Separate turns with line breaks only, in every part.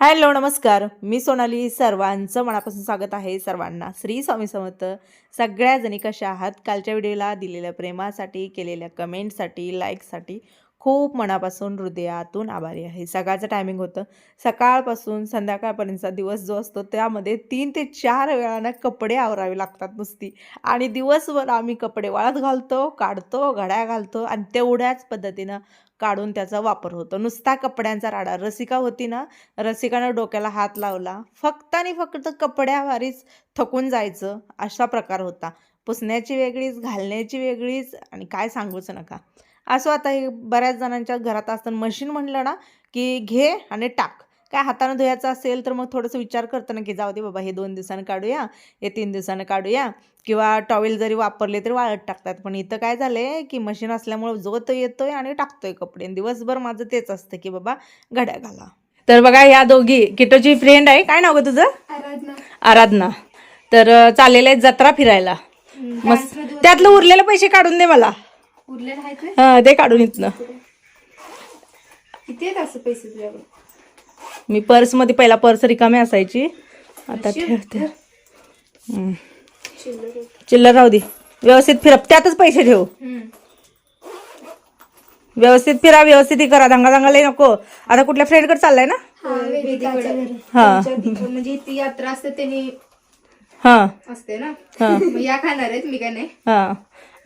Hello नमस्कार. मी सोनाली. सर्वांचं मनापासून स्वागत आहे. सर्वांना श्री स्वामी समर्थ. सगळ्याजणी कशा आहात? कालच्या व्हिडिओला दिलेल्या प्रेमासाठी केलेल्या कमेंटसाठी लाईकसाठी खूप मनापासून हृदयातून आभारी आहे. सकाळचं टायमिंग होतं. सकाळपासून संध्याकाळपर्यंतचा दिवस जो असतो त्यामध्ये तीन ते चार वेळानं कपडे आवरावे लागतात नुसती. आणि दिवसभर आम्ही कपडे वाळत घालतो काढतो घड्या घालतो आणि तेवढ्याच पद्धतीनं काढून त्याचा वापर होतो. नुसता कपड्यांचा राडा. रसिका होती ना रसिकानं डोक्याला हात लावला. फक्त आणि फक्त कपड्यावारीच थकून जायचं अशा प्रकार होता. पुसण्याची वेगळीच घालण्याची वेगळीच आणि काय सांगूच नका. असं आता हे बऱ्याच जणांच्या घरात असताना मशीन म्हणलं ना की घे आणि टाक. काय हातानं धुयाचं असेल तर मग थोडंसं विचार करतं ना की जाऊ दे बाबा हे दोन दिवसानं काढूया हे तीन दिवसानं काढूया. किंवा टॉवेल जरी वापरले तरी वाळत टाकतात. पण इथं काय झालंय की मशीन असल्यामुळं जो तो येतोय आणि टाकतोय कपडे. दिवसभर माझं तेच असतं की बाबा घड्या घाला. तर बघा ह्या दोघी किटोची फ्रेंड आहे. काय नाव गं तुझं?
आराधना.
तर चाललेलं आहे जत्रा फिरायला. मस्त. त्यातलं उरलेले पैसे काढून दे मला? हा ते काढून इथनं.
किती आहेत असं पैसे तुझ्याकडे?
मी पर्समध्ये पहिला पर्स रिकामी असायची. आता ठेवते. चिल्लर राहू दे. व्यवस्थित फिर त्यातच पैसे ठेव. व्यवस्थित फिरा व्यवस्थित हे करा. दंगा दंगा लय नको. आता कुठल्या फ्रेंडकडे चाललाय ना? हा
म्हणजे ती यात्रा असते त्यांनी
हा.
असते ना?
हा.
मग या खाणार आहेत मी काय नाही.
हा.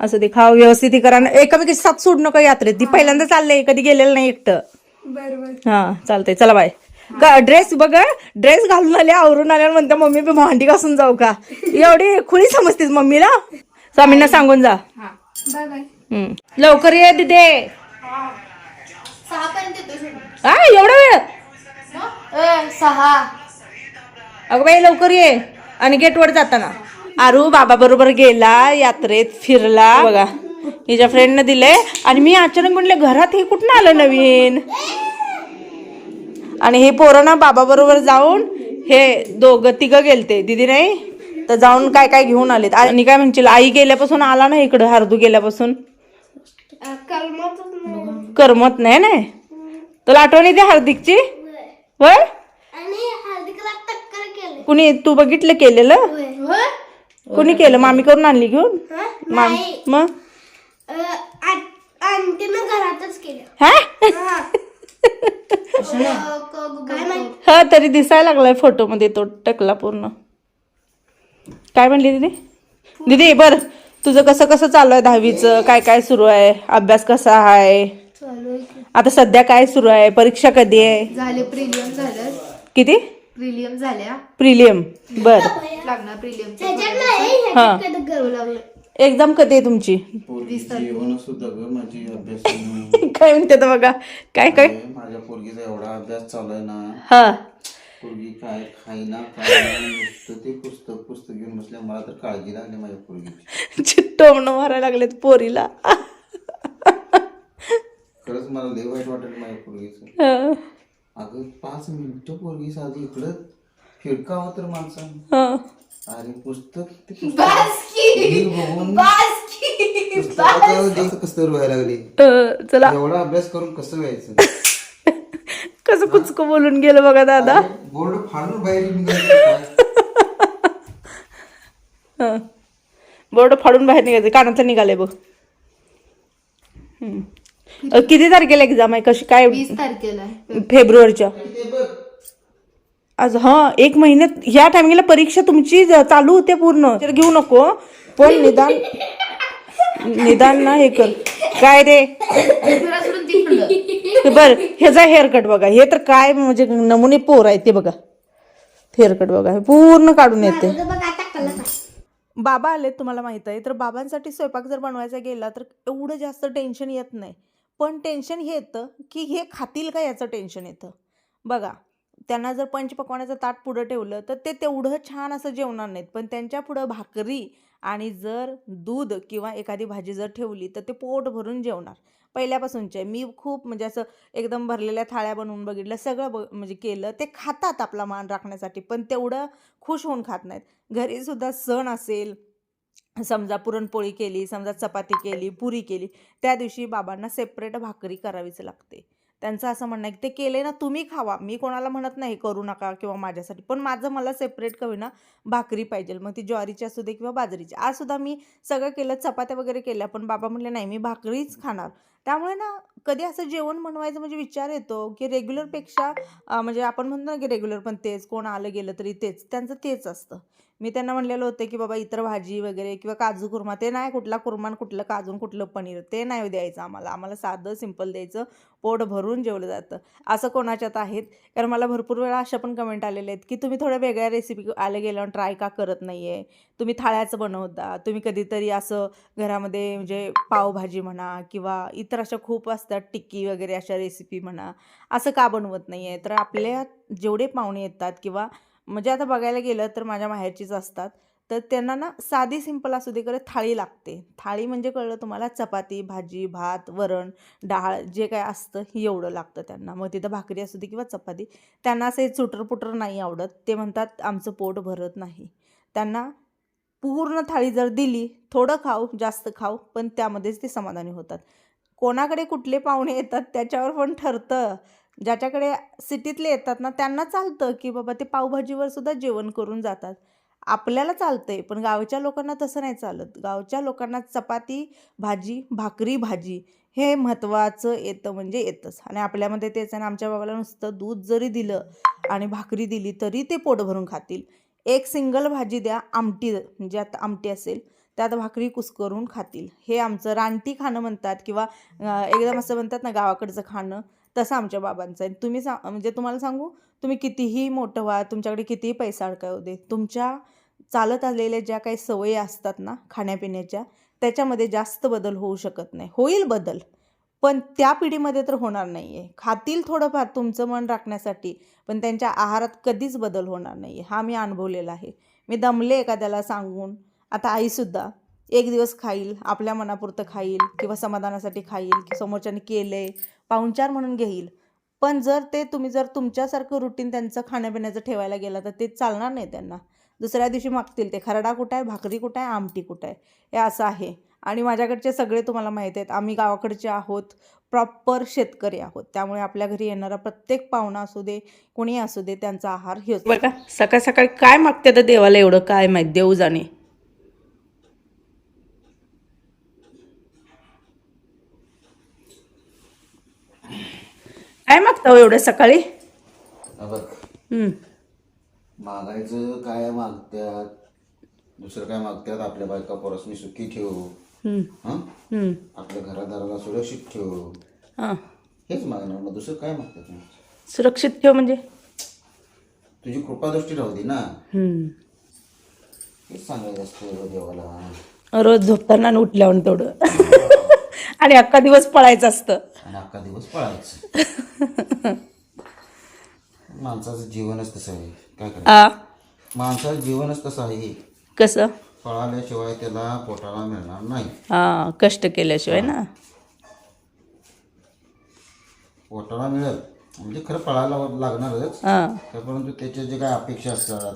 असं ते खाव व्यवस्थित हे करा. एकामेकी साथ सोड नका यात्रेत. ती पहिल्यांदा चाललंय कधी गेलेलं नाही एकटं.
बरोबर.
हा चालतंय. चला बाय ड्रेस बघ ड्रेस घालून आले आवरून आल्यावर म्हणते मम्मी भांडी घासून जाऊ का? एवढी खुली समजतेस मम्मीला? स्वामींना सांगून जा.
हा. Bye bye.
हम्म. लवकर ये
येतो
हा एवढा वेळ?
सहा.
अगं बाई लवकर ये. आणि गेटवर जाताना. आरू बाबा बरोबर गेला यात्रेत फिरला. बघा हिच्या फ्रेंडनं दिलंय. आणि मी अचानक म्हणले घरात हे कुठं आलं नवीन? आणि हे पोरं ना बाबा बरोबर जाऊन हे दोघं तिघं गेलते. दिदी नाही? तर जाऊन काय काय घेऊन आलेत. आणि काय म्हणशील आई गेल्यापासून आला ना इकडं हार्दू गेल्यापासून? करमत नाही नाही तुला आठवण येते हार्दिकची? होय. कुणी तू बघितलं केलेलं? कुणी केलं? मामी करून आणली घेऊन? मामी मग?
आंटीनं घरातच केलं.
हा. हा तरी दिसायला लागलाय फोटो मध्ये तो टकला पूर्ण. काय म्हणली दीदी? दीदी बर. तुझं कसं कसं चालू आहे दहावीचं? काय काय सुरू आहे? अभ्यास कसा आहे?
चालू आहे
आता सध्या काय सुरू आहे? परीक्षा कधी आहे?
झाले प्रिलियम झालं.
किती?
प्रिलियम झाल्या.
प्रिलियम. बर.
लागणार प्रिलियम.
हा. एक्झाम कधी आहे तुमची?
जेवण सुद्धा ग माझी अभ्यास
काय म्हणते तर बघा? काय काय?
माझ्या पोरगीचा एवढा अभ्यास चालू आहे ना.
हा.
पोरगी काय खाईना काय नाही, नुसतं ते पुस्तक पुस्तक घेऊन बसल्या. मला तर काळजी लागली माझ्या पोरगीची.
चिट्टोमणं मारायला लागलेत पोरीला.
खरंच मला लय वाईट वाटत माझ्या पोरगीचं.
हा,
अगं पाच मिनिटं पोरगी साधी इकडं. फिरकावं तर माणसानं.
हा.
अरे पुस्तक ते पुस्तक. रील बघून पुस्तकाचं जास्त कसं व्हायला लागली?
अ, चला.
एवढा अभ्यास करून कसं व्हायचं?
कसं कुचकं बोलून गेलं बघा दादा.
बोर्ड फाडून बाहेर निघायचं काय?
हा. बोर्ड फाडून बाहेर निघायचं. कानातलं निघालंय बघ. हम्म. अ, किती तारखेला एक्झाम आहे? कशी काय?
वीस तारखेला. आहे.
फेब्रुवारीच्या आज हा एक महिन्यात ह्या टायमिंगला परीक्षा तुमची चालू होते पूर्ण. तर घेऊ नको. पण निदान निदान ना हे कर. काय रे. बर ह्याचा हेअरकट बघा. हे तर काय म्हणजे नमुने पोर आहे ते बघा. हेअरकट बघा. हे पूर्ण काढून येते. बाबा आलेत तुम्हाला माहीत आहे. तर बाबांसाठी स्वयंपाक जर बनवायचा गेला तर एवढं जास्त टेन्शन येत नाही. पण टेन्शन हे येतं की हे खातील का याचं टेन्शन येतं? बघा. त्यांना जर पंचपक्वानाचं ताट पुढं ठेवलं तर ते तेवढं छान असं जेवणार नाहीत. पण त्यांच्या पुढं भाकरी आणि जर दूध किंवा एखादी भाजी जर ठेवली तर ते पोट भरून जेवणार. पहिल्यापासूनचे. मी खूप म्हणजे असं एकदम भरलेल्या थाळ्या बनवून बघितलं सगळं ब म्हणजे केलं. ते खातात आपला मान राखण्यासाठी पण तेवढं खुश होऊन खात नाहीत. घरीसुद्धा सण असेल समजा पुरणपोळी केली समजा चपाती केली पुरी केली त्या दिवशी बाबांना सेपरेट भाकरी करावीच लागते. त्यांचं असं म्हणणं आहे की ते केले ना तुम्ही खावा. मी कोणाला म्हणत नाही करू नका किंवा माझ्यासाठी. पण माझं मला सेपरेट कवी ना भाकरी पाहिजे. मग ती ज्वारीची असू दे किंवा बाजरीची. आज सुद्धा मी सगळं केलं चपात्या वगैरे केल्या पण बाबा म्हणले नाही मी भाकरीच खाणार. त्यामुळे ना कधी असं जेवण बनवायचं म्हणजे विचार येतो की रेग्युलरपेक्षा म्हणजे आपण म्हणतो ना की रेग्युलर पण तेच कोण आलं गेलं तरी तेच. त्यांचं तेच असतं. मी त्यांना म्हणलेलं होतं की बाबा इतर भाजी वगैरे किंवा काजू कुर्मा ते नाही कुठला कुर्मान कुठलं काजून कुठलं पनीर ते नाही द्यायचं आम्हाला. आम्हाला साधं सिंपल द्यायचं. पोट भरून जेवलं जातं. असं कोणाच्यात आहेत? कारण मला भरपूर वेळा अशा पण कमेंट आलेले आहेत की तुम्ही थोड्या वेगळ्या रेसिपी आले गेल्यावर ट्राय का करत नाही आहे तुम्ही थाळ्याचं बनवता. तुम्ही कधीतरी असं घरामध्ये म्हणजे पावभाजी म्हणा किंवा इतर अशा खूप असतात टिक्की वगैरे अशा रेसिपी म्हणा असं का बनवत नाही आहे तर आपल्या जेवढे पाहुणे येतात किंवा म्हणजे आता बघायला गेलं तर माझ्या माहेरचीच असतात. तर त्यांना ना साधी सिंपल असू दे थाळी लागते. थाळी म्हणजे कळलं तुम्हाला चपाती भाजी भात वरण डाळ जे काय असतं हे एवढं लागतं त्यांना. मग तिथं भाकरी असू दे किंवा चपाती त्यांना असं हे चुटरपुटर नाही आवडत. ते म्हणतात आमचं पोट भरत नाही. त्यांना पूर्ण थाळी जर दिली थोडं खाऊ जास्त खाऊ पण त्यामध्येच ते समाधानी होतात. कोणाकडे कुठले पाहुणे येतात त्याच्यावर पण ठरतं. ज्याच्याकडे सिटीतले येतात ना त्यांना चालतं की बाबा ते पावभाजीवर सुद्धा जेवण करून जातात. आपल्याला चालतं आहे पण गावच्या लोकांना तसं नाही चालत. गावच्या लोकांना चपाती भाजी भाकरी भाजी हे महत्त्वाचं येतं म्हणजे येतंच. आणि आपल्यामध्ये तेच आहे ना आमच्या बाबाला नुसतं दूध जरी दिलं आणि भाकरी दिली तरी ते पोट भरून खातील. एक सिंगल भाजी द्या आमटी म्हणजे आता आमटी असेल त्यात भाकरी कुस्करून खातील. हे आमचं रानटी खाणं म्हणतात किंवा एकदम असं म्हणतात ना गावाकडचं खाणं. तसं आमच्या बाबांचं आहे. तुम्ही सा म्हणजे तुम्हाला सांगू तुम्ही कितीही मोठं व्हा तुमच्याकडे कितीही पैसा अडकाय दे तुमच्या चालत आलेल्या ज्या काही सवयी असतात ना खाण्यापिण्याच्या त्याच्यामध्ये जास्त बदल होऊ शकत नाही. होईल बदल पण त्या पिढीमध्ये तर होणार नाही आहे खातील थोडंफार तुमचं मन राखण्यासाठी पण त्यांच्या आहारात कधीच बदल होणार नाही आहे हा मी अनुभवलेला आहे. मी दमले एखाद्याला सांगून आता आईसुद्धा एक दिवस खाईल आपल्या मनापुरतं खाईल किंवा समाधानासाठी खाईल की समोरच्याने केलं आहे पाहुणचार म्हणून घेईल. पण जर ते तुम्ही जर तुमच्यासारखं रुटीन त्यांचं खाण्यापिण्याचं ठेवायला गेला तर ते चालणार नाही त्यांना. दुसऱ्या दिवशी मागतील ते. खरडा कुठं आहे? भाकरी कुठं आहे? आमटी कुठं आहे? हे असं आहे. आणि माझ्याकडचे सगळे तुम्हाला माहीत आहेत. आम्ही गावाकडचे आहोत. प्रॉपर शेतकरी आहोत. त्यामुळे आपल्या घरी येणारा प्रत्येक पाहुणा असू दे कोणी असू दे त्यांचा आहार हे बरं का सकाळ सकाळी काय मागते तर देवाला एवढं काय माहीत? देऊ जाणे काय मागता हो एवढं सकाळी?
बघ. मागायचं काय मागत्यात? दुसरं काय मागत्यात? आपल्या बायका परसनी सुखी ठेव.
हं.
आपल्या घरादाराला सुरक्षित ठेव.
हां.
हेच मागणार. मग दुसरं काय मागतात
सुरक्षित ठेव म्हणजे?
तुझी कृपादृष्टी राहू दे ना.
हं.
हेच सांगायचं असतं देवाला.
रोज झोपताना आणि उठल्यावर तेवढं. आणि अख्खा दिवस पळायचं असतं.
आणि अख्खा दिवस पळायचं. माणसाचं जीवनच तसं आहे. काय करायचं? माणसाचं जीवनच तसं आहे.
कसं?
पळाल्याशिवाय त्याला पोटाला मिळणार नाही.
हां कष्ट केल्याशिवाय ना?
पोटाला मिळेल. म्हणजे खरं पळायला लागणारच.
हां.
तर परंतु त्याच्या जे काय अपेक्षा असतात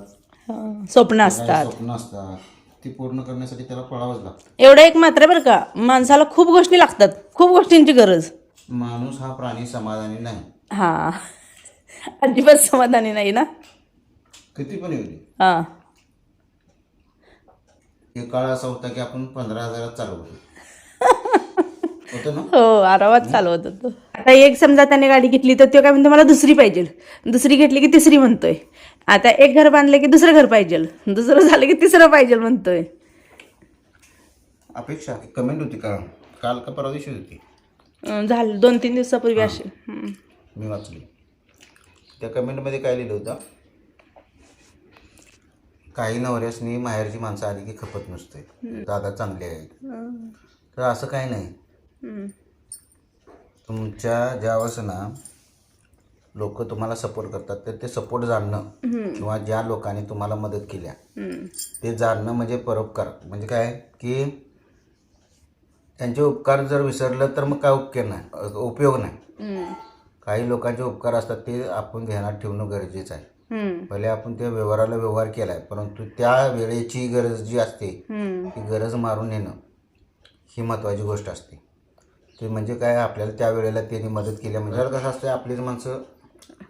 हां. स्वप्न
काय
असतात.
स्वप्न असतात ती पूर्ण करण्यासाठी त्याला पळावंच लागतं.
एवढं एक मात्र बरं का माणसाला खूप गोष्टी लागतात खूप गोष्टींची गरज.
माणूस हा प्राणी समाधानी नाही.
हां. अजिबात समाधानी नाही ना?
किती पण येऊ दे.
हां.
एक काळ असा होता की आपण पंधरा हजारात चालवतो. होतं
हो आरामात चालवत होतो आता एक समजा त्याने गाडी घेतली तर तो काय म्हणतो मला दुसरी पाहिजे. दुसरी घेतली की तिसरी म्हणतोय. आता एक घर बांधलं की दुसरं घर पाहिजे. दुसरं झालं की तिसरं पाहिजे म्हणतोय.
अपेक्षा कमेंट होती का? काल का परवा दिवशी होती?
झालं. दोन तीन दिवसापूर्वी असेल हं.
मी वाचली. त्या कमेंटमध्ये काय लिहिलं होतं? काही नवऱ्यासनी माहेरची माणसं आली की खपत नसते. दादा चांगले आहेत. तर असं काही नाही. तुमच्या ज्यावेळेस ना लोक तुम्हाला सपोर्ट करतात तर ते सपोर्ट जाणणं किंवा ज्या लोकांनी तुम्हाला मदत केल्या. ते जाणणं म्हणजे परोपकार म्हणजे काय की त्यांचे उपकार जर विसरलं तर मग काय उपयोग नाही उपयोग नाही. काही लोकांचे उपकार असतात ते आपण ध्यानात ठेवणं गरजेचं आहे. पहिले आपण त्या व्यवहाराला व्यवहार केला आहे परंतु त्या वेळेची गरज जी असते. ती गरज मारून नेणं ही महत्त्वाची गोष्ट असते ते म्हणजे काय आपल्याला त्या वेळेला त्यांनी मदत केली म्हणजे जर कसं असतं आपलीच माणसं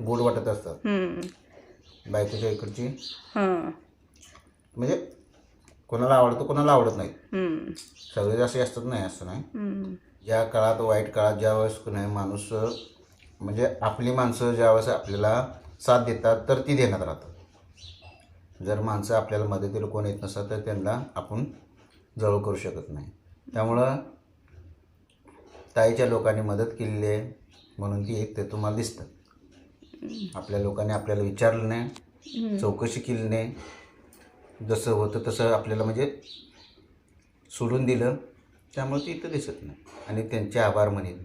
गोड वाटत असतात. बायकोच्या इकडची. म्हणजे कोणाला आवडतं कोणाला आवडत नाही. सगळे असे असतात नाही असं नाही. ज्या काळात वाईट काळात ज्या वेळेस नाही माणूस म्हणजे आपली माणसं ज्या वेळेस आपल्याला साथ देतात तर ती देण्यात राहतात जर माणसं आपल्याला मदतीला कोण येत नसतात तर त्यांना आपण जवळ करू शकत नाही त्यामुळं ताईच्या लोकांनी मदत केलेली आहे म्हणून ती एक ते तुम्हाला दिसतं आपल्या लोकांनी आपल्याला विचारलं नाही चौकशी केली नाही. जसं होतं तसं आपल्याला म्हणजे सोडून दिलं त्यामुळे ते इथं दिसत नाही. आणि त्यांचे आभार म्हणेन.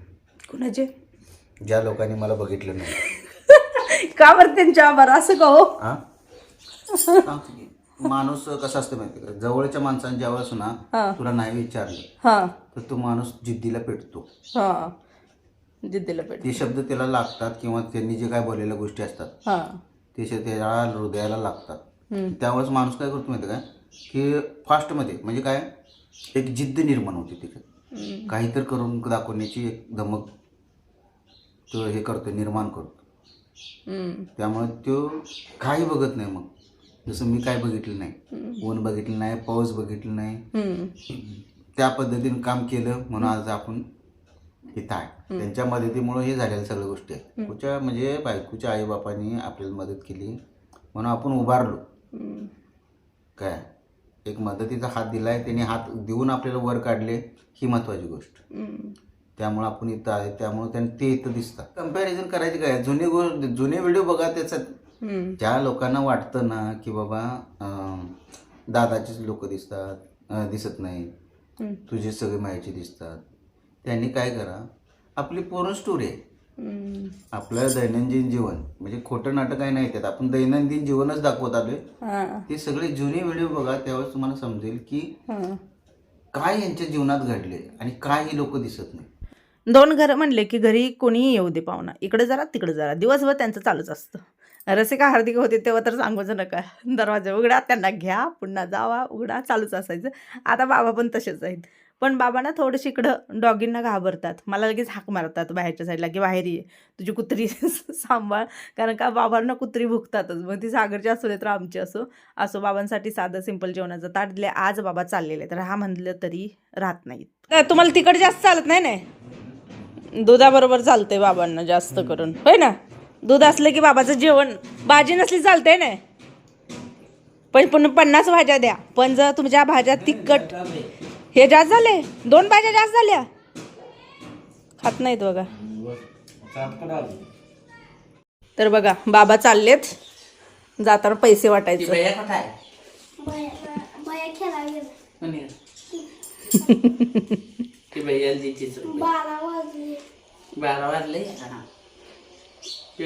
कोणाचे?
ज्या लोकांनी मला बघितलं नाही.
का बरं त्यांच्या आभार? असं का हो.
माणूस कसं असतं माहिती का? जवळच्या माणसाने ज्यावेळेस ना. तुला नाही विचारलं
हा.
तर तो माणूस जिद्दीला पेटतो.
हा. जिद्दीला पेट
ते शब्द त्याला लागतात किंवा त्यांनी जे काय बोललेल्या गोष्टी असतात
हा.
ते शब्द त्याला हृदयाला लागतात.
हम्म.
त्यावेळेस माणूस काय करतो माहिती काय की फास्टमध्ये म्हणजे काय? एक जिद्द निर्माण होते तिथे.
हम्म.
काहीतरी करून दाखवण्याची एक धमक तो हे करतो निर्माण करतो.
हम्म.
त्यामुळे तो काही बघत नाही मग. जसं मी काय बघितलं नाही. ऊन बघितलं नाही पाऊस बघितलं नाही. त्या पद्धतीने काम केलं म्हणून आज आपण इथं आहे. त्यांच्या मदतीमुळे हे झालेल्या सगळ्या गोष्टी आहेत. कुच्या म्हणजे बायकोच्या आईबापांनी आपल्याला मदत केली म्हणून आपण उभारलो. काय? एक मदतीचा हात दिलाय त्यांनी हात देऊन आपल्याला वर काढले ही महत्वाची गोष्ट. त्यामुळे आपण इथं आहे त्यामुळे त्यांनी ते इथं दिसतात. कंपॅरिझन करायची काय? जुने गोष्ट जुने व्हिडिओ बघा
हम्म.
ज्या लोकांना वाटतं ना की बाबा दादाचेच लोक दिसतात दिसत नाही
हम्म.
तुझे सगळे मायाचे दिसतात त्यांनी काय करा आपली पूर्ण स्टोरी आहे. आपलं दैनंदिन जीवन म्हणजे खोटं नाटक काही नाही त्यात आपण दैनंदिन जीवनच दाखवत आलोय. ते सगळे जुने व्हिडिओ बघा त्यावेळेस तुम्हाला समजेल की. काय यांच्या जीवनात घडले आणि काय ही लोक दिसत नाही
दोन घरं म्हणले की घरी कोणीही येऊ दे पाहुणा इकडे जरा तिकडे जरा दिवसभर त्यांचं चालूच असतं रसिका हार्दिक होते तेव्हा तर सांगूच नका. दरवाजा उघडा त्यांना घ्या पुन्हा जावा उघडा चालूच असायचं. आता बाबा पण तसेच आहेत. पण बाबा ना इकडं डॉगींना घाबरतात. मला लगेच हाक मारतात बाहेरच्या साईडला की बाहेर ये तुझी कुत्री सांभाळ. कारण का बाबांना कुत्री भुकतातच मग ती सागरची असू दे तर आमची असो. असो बाबांसाठी साधं सिंपल जेवणाचं. ताट दिले आज बाबा चाललेले तर हा म्हणलं तरी राहत नाहीत. तुम्हाला तिकड जास्त चालत नाही ना दुधाबरोबर चालतंय बाबांना जास्त करून. होय ना? दूध असलं की बाबाचं जेवण. भाजी नसली चालतंय ना. पण पण पन्नास भाज्या द्या. पण जर तुमच्या भाज्या तिखट हे जास्त झाले. दोन भाज्या जास्त झाल्या. खात नाहीत बघा. तर बघा बाबा चाललेत. जाताना पैसे वाटायचे.
बारा वाजले.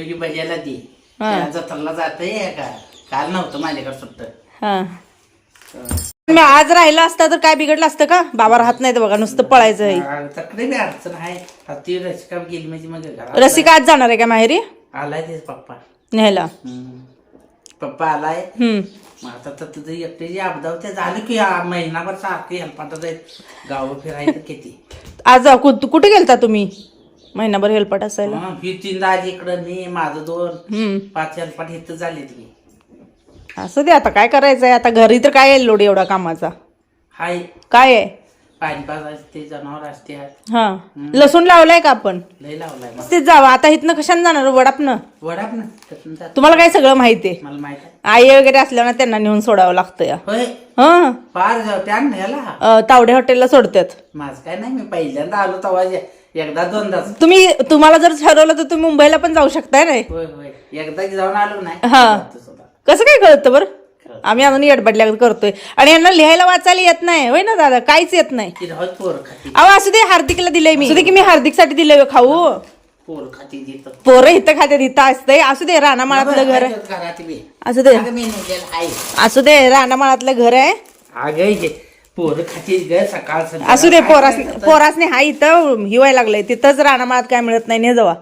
की भैयाला दे.
हा.
जत्राला जातंय का? काल नव्हतं माझ्याकडे सुट्ट
मी आज राहिलं असतं तर काय बिघडलं असतं का? बाबा राहत नाही बघा नुसतं पळायचं आहे
तकडे बी अडचण आहे. आता ती रसिका गेली म्हणजे मग घरात
रसिका आज जाणार आहे का माहेरी?
आलाय ते पप्पा.
न्यायला.
हम्म. पप्पा आलाय.
हम्म.
मग आता तर तुझं एकट्याची आपदा होते झालं की हा महिनाभर सारखं जाईल गावं फिरायचं किती?
आज कु- कुठे गेलता तुम्ही? महिनाभर हेलपाट असायला.
ही आली इकडं मी माझं दोन.
हम्म.
पाच इथं झाले तुम्ही
असं दे आता काय करायचंय? आता घरी तर काय लोड एवढा कामाचा?
हाय.
काय आहे?
पाणी पाच असते जनावर असते
हा. लसूण लावलाय का आपण?
लय लावलाय
तेच जावं आता इथनं कशाने जाणार? वडापनं?
वडाप ना त्यातून जात.
तुम्हाला काय सगळं माहिती आहे?
मला माहीत आहे.
आई वगैरे असल्यावर ना त्यांना नेऊन सोडावं लागतं या.
होय?
हं.
पार जाऊ त्या न्याला
अं, तावडे हॉटेलला सोडतात.
माझं काय नाही मी पहिल्यांदा आलो तेव्हा जे- एकदा दोनदाच.
तुम्ही तुम्हाला जर ठरवलं तर तुम्ही मुंबईला पण जाऊ शकताय नाही
होय होय. एकदा जाऊन आलो नाही.
हा.
जातो सुद्धा.
कसं काय कळतं बरं? आम्ही अजून येडबडल्या करतोय. आणि यांना लिहायला वाचायला येत नाही. होय ना दादा? काहीच येत नाही.
ती राहत पोर खाती.
अहो असू दे हार्दिकला दिलंय मी. असू दे. की मी हार्दिकसाठी दिलंय खाऊ.
पोर खाती देत
पोरं इथं खात्यात इथं असतंय. असू दे रानामाळातलं घर आहे.
घरात बी
असू दे.
अगं मी नेलेलं आहे.
असू दे रानामाळातलं घर आहे.
अगं हे पोर खाती ग सकाळ संध्याकाळ.
असू दे पोरास? पोरासने हा इथं हिवाय लागलंय तिथंच रानामाळात काय मिळत नाही ने जावा.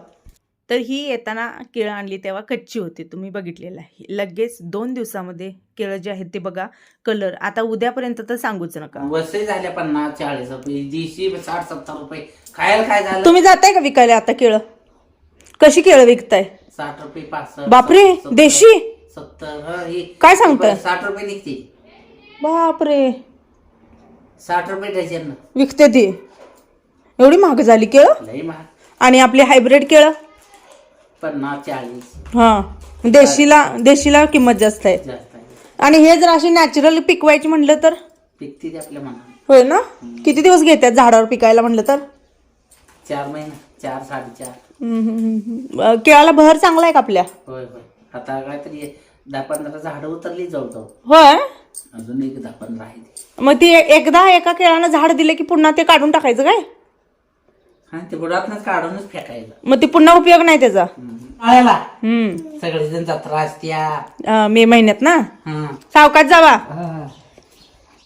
तर ही येताना केळं आणली तेव्हा कच्ची होती तुम्ही बघितलेलं आहे. लगेच दोन दिवसामध्ये केळं जे आहेत ते बघा कलर. आता उद्यापर्यंत तर सांगूच नका.
वसई झाल्या पन्नास चाळीस रुपये दीडशे साठ सत्तर रुपये. खायला काय झालं?
तुम्ही जाताय का विकायला आता केळं? कशी केळं विकताय?
साठ रुपये पासष्ट
बापरे
सत्तर,
देशी?
सत्तर हं, हे.
काय सांगताय?
साठ रुपये निघते
बापरे.
साठ रुपये डझन.
विकते ती. एवढी महाग झाली केळं?
लई महाग.
आणि आपली हायब्रिड केळं?
पन्नास चाळीस.
हां. देशीला देशीला किंमत जास्त आहे.
जास्त आहे.
आणि हे जर अशी नॅचरल पिकवायची म्हटलं तर?
पिकते ते आपल्या
होय ना? किती दिवस घेतात झाडावर पिकायला म्हटलं तर?
चार महिना चार साडेचार.
हम्म, हम्म, हम्म. अं, केळाला बहर चांगला आहे का आपल्या?
होय होय. आता काहीतरी दहा पंधरा झाडं उतरली जाऊ जाऊ.
होय?
अजून एक दहा पंधरा आहे
मग ती एकदा एका केळानं झाड दिले की पुन्हा ते काढून टाकायचं काय?
हा ते बुडातनच काढूनच फेकायचं.
मग ती पुन्हा उपयोग नाही त्याचा?
आळ्याला
हम्म.
सगळेजण जत्रा असत्या.
अं, मे महिन्यात ना?
हा.
सावकाश जावा.
हा.